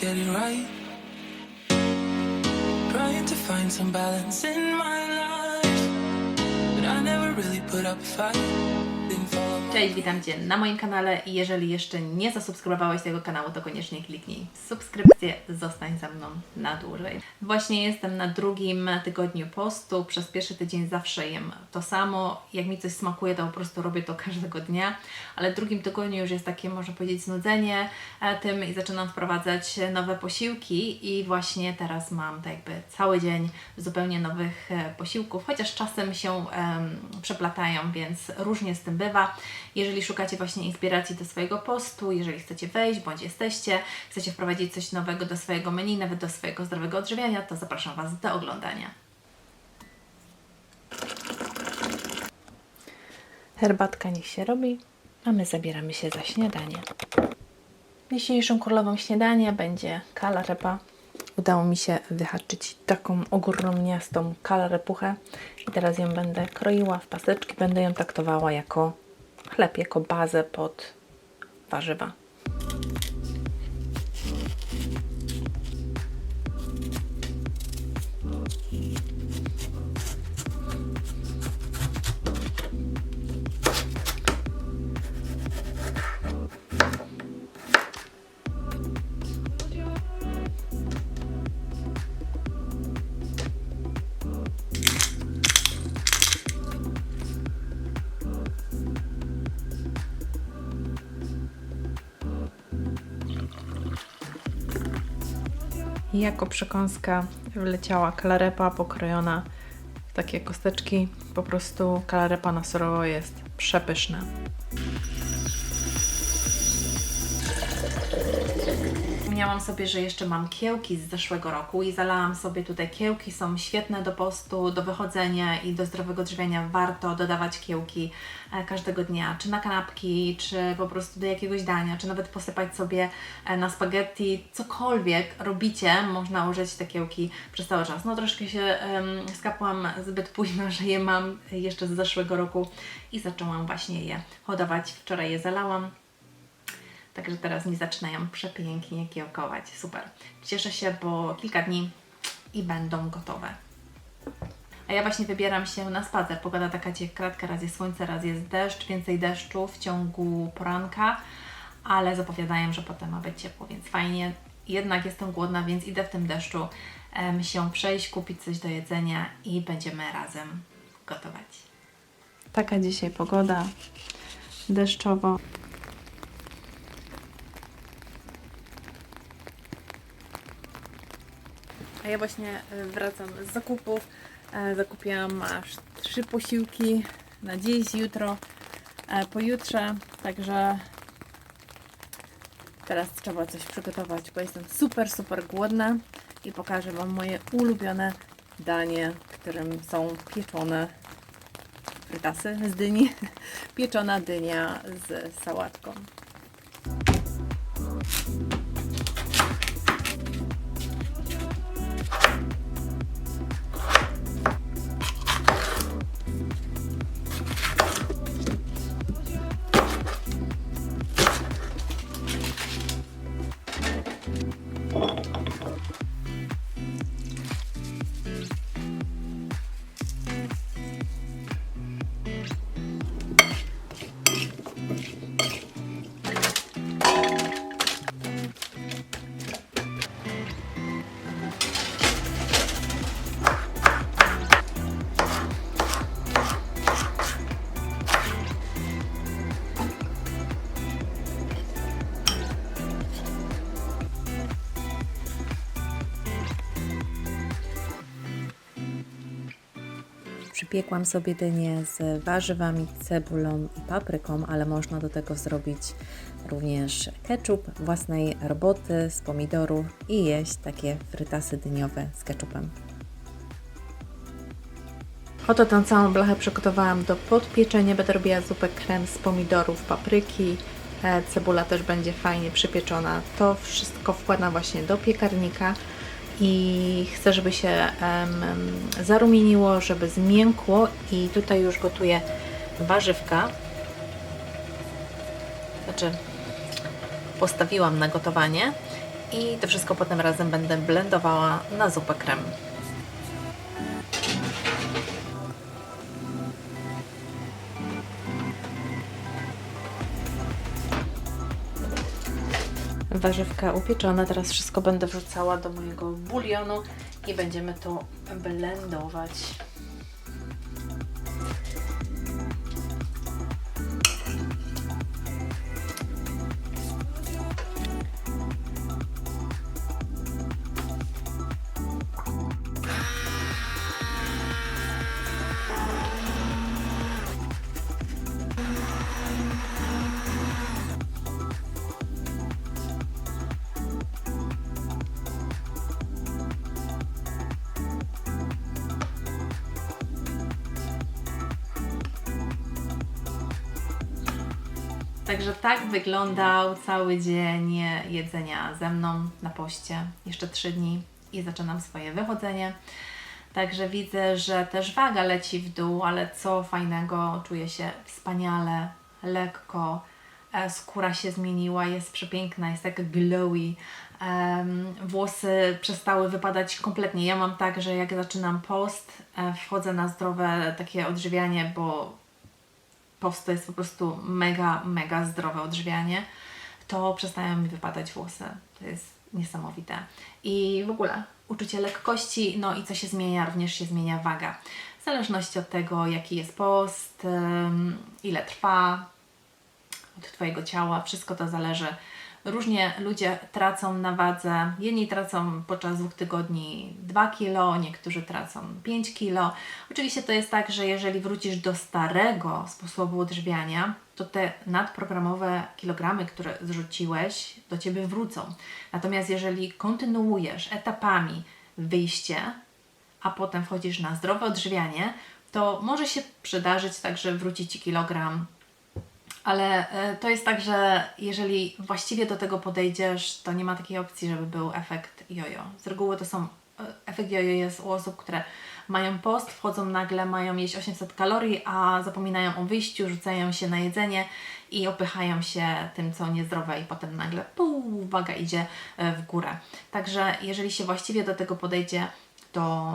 get it right. Trying to find some balance in my life, but I never really put up a fight. Didn't my Cześć, witam Cię na moim kanale i jeżeli jeszcze nie zasubskrybowałeś tego kanału, to koniecznie kliknij subskrypcję, zostań ze mną na dłużej. Właśnie jestem na drugim tygodniu postu, przez pierwszy tydzień zawsze jem to samo, jak mi coś smakuje, to po prostu robię to każdego dnia, ale w drugim tygodniu już jest takie, można powiedzieć, znudzenie e, tym i zaczynam wprowadzać nowe posiłki i właśnie teraz mam tak jakby cały dzień zupełnie nowych e, posiłków, chociaż czasem się em, przeplatają, więc różnie z tym bywa. Jeżeli szukacie właśnie inspiracji do swojego postu, jeżeli chcecie wejść, bądź jesteście, chcecie wprowadzić coś nowego do swojego menu, nawet do swojego zdrowego odżywiania, to zapraszam Was do oglądania. Herbatka niech się robi, a my zabieramy się za śniadanie. Dzisiejszą królową śniadania będzie kalarepa. Udało mi się wyhaczyć taką ogromniastą kalarepuchę i teraz ją będę kroiła w paseczki. Będę ją traktowała jako chleb, jako bazę pod warzywa. I jako przekąska wleciała kalarepa pokrojona w takie kosteczki. Po prostu kalarepa na surowo jest przepyszna. Wspomniałam sobie, że jeszcze mam kiełki z zeszłego roku i zalałam sobie tutaj kiełki. Są świetne do postu, do wychodzenia i do zdrowego odżywiania. Warto dodawać kiełki e, każdego dnia, czy na kanapki, czy po prostu do jakiegoś dania, czy nawet posypać sobie e, na spaghetti. Cokolwiek robicie, można użyć te kiełki przez cały czas. No troszkę się em, skapłam zbyt późno, że je mam jeszcze z zeszłego roku i zaczęłam właśnie je hodować. Wczoraj je zalałam. Także teraz mi zaczynają przepięknie kiełkować. Super. Cieszę się, bo kilka dni i będą gotowe. A ja właśnie wybieram się na spacer. Pogoda taka ciekawa, raz jest słońce, raz jest deszcz, więcej deszczu w ciągu poranka, ale zapowiadają, że potem ma być ciepło, więc fajnie. Jednak jestem głodna, więc idę w tym deszczu em, się przejść, kupić coś do jedzenia i będziemy razem gotować. Taka dzisiaj pogoda deszczowo. A ja właśnie e, wracam z zakupów. E, Zakupiłam aż trzy posiłki na dziś, jutro, e, pojutrze. Także teraz trzeba coś przygotować, bo jestem super, super głodna i pokażę Wam moje ulubione danie, którym są pieczone frytasy z dyni, pieczona dynia z sałatką. Przypiekłam sobie dynię z warzywami, cebulą i papryką, ale można do tego zrobić również ketchup własnej roboty z pomidorów i jeść takie frytasy dyniowe z ketchupem. Oto tę całą blachę przygotowałam do podpieczenia. Będę robiła zupę krem z pomidorów, papryki. E, Cebula też będzie fajnie przypieczona. To wszystko wkładam właśnie do piekarnika i chcę, żeby się em, zarumieniło, żeby zmiękło i tutaj już gotuję warzywka. Znaczy postawiłam na gotowanie i to wszystko potem razem będę blendowała na zupę krem. Warzywka upieczona, teraz wszystko będę wrzucała do mojego bulionu i będziemy to blendować. Także tak wyglądał cały dzień jedzenia ze mną na poście. Jeszcze trzy dni i zaczynam swoje wychodzenie. Także widzę, że też waga leci w dół, ale co fajnego, czuję się wspaniale, lekko. E, Skóra się zmieniła, jest przepiękna, jest taka glowy. Włosy przestały wypadać kompletnie. Ja mam tak, że jak zaczynam post, e, wchodzę na zdrowe takie odżywianie, bo to jest po prostu mega, mega zdrowe odżywianie, to przestają mi wypadać włosy. To jest niesamowite. I w ogóle uczucie lekkości, no i co się zmienia, również się zmienia waga. W zależności od tego, jaki jest post, ile trwa, od Twojego ciała, wszystko to zależy. Różnie ludzie tracą na wadze. Jedni tracą podczas dwóch tygodni 2 kg, niektórzy tracą 5 kg. Oczywiście to jest tak, że jeżeli wrócisz do starego sposobu odżywiania, to te nadprogramowe kilogramy, które zrzuciłeś, do Ciebie wrócą. Natomiast jeżeli kontynuujesz etapami wyjście, a potem wchodzisz na zdrowe odżywianie, to może się przydarzyć tak, że wróci Ci kilogram ale e, to jest tak, że jeżeli właściwie do tego podejdziesz, to nie ma takiej opcji, żeby był efekt jojo. Z reguły to są, e, efekt jojo jest u osób, które mają post, wchodzą nagle, mają jeść 800 kalorii, a zapominają o wyjściu, rzucają się na jedzenie i opychają się tym, co niezdrowe i potem nagle puu, waga idzie e, w górę. Także jeżeli się właściwie do tego podejdzie, to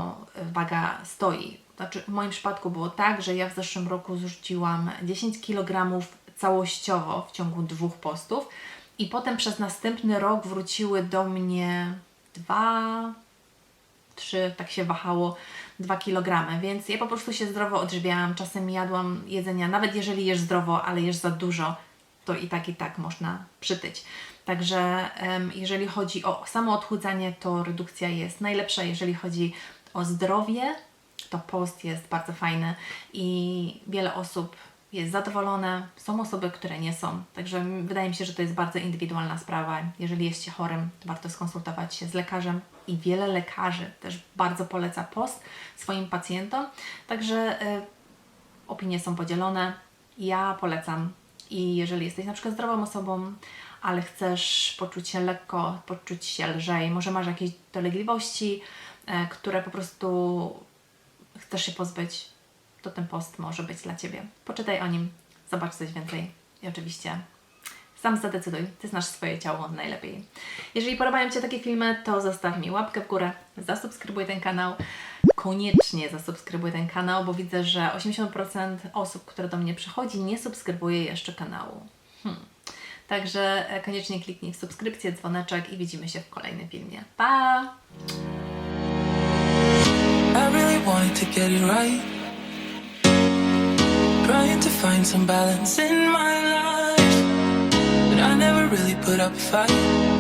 waga stoi. Znaczy, w moim przypadku było tak, że ja w zeszłym roku zrzuciłam 10 kg całościowo w ciągu dwóch postów i potem przez następny rok wróciły do mnie dwa, trzy, tak się wahało, 2 kg, więc ja po prostu się zdrowo odżywiałam, czasem jadłam jedzenia, nawet jeżeli jesz zdrowo, ale jesz za dużo, to i tak, i tak można przytyć. Także jeżeli chodzi o samo odchudzanie, to redukcja jest najlepsza. Jeżeli chodzi o zdrowie, to post jest bardzo fajny i wiele osób jest zadowolone. Są osoby, które nie są. Także wydaje mi się, że to jest bardzo indywidualna sprawa. Jeżeli jest się chorym, to warto skonsultować się z lekarzem i wiele lekarzy też bardzo poleca post swoim pacjentom. Także y, opinie są podzielone. Ja polecam i jeżeli jesteś na przykład zdrową osobą, ale chcesz poczuć się lekko, poczuć się lżej, może masz jakieś dolegliwości, e, które po prostu chcesz się pozbyć, to ten post może być dla Ciebie. Poczytaj o nim, zobacz coś więcej i oczywiście sam zadecyduj, Ty znasz swoje ciało najlepiej. Jeżeli podobają Ci się takie filmy, to zostaw mi łapkę w górę, zasubskrybuj ten kanał. Koniecznie zasubskrybuj ten kanał, bo widzę, że 80% osób, które do mnie przychodzi, nie subskrybuje jeszcze kanału. Hmm. Także e, koniecznie kliknij w subskrypcję, dzwoneczek i widzimy się w kolejnym filmie. Pa! I really wanted to get it right. Trying to find some balance in my life. But I never really put up a fight.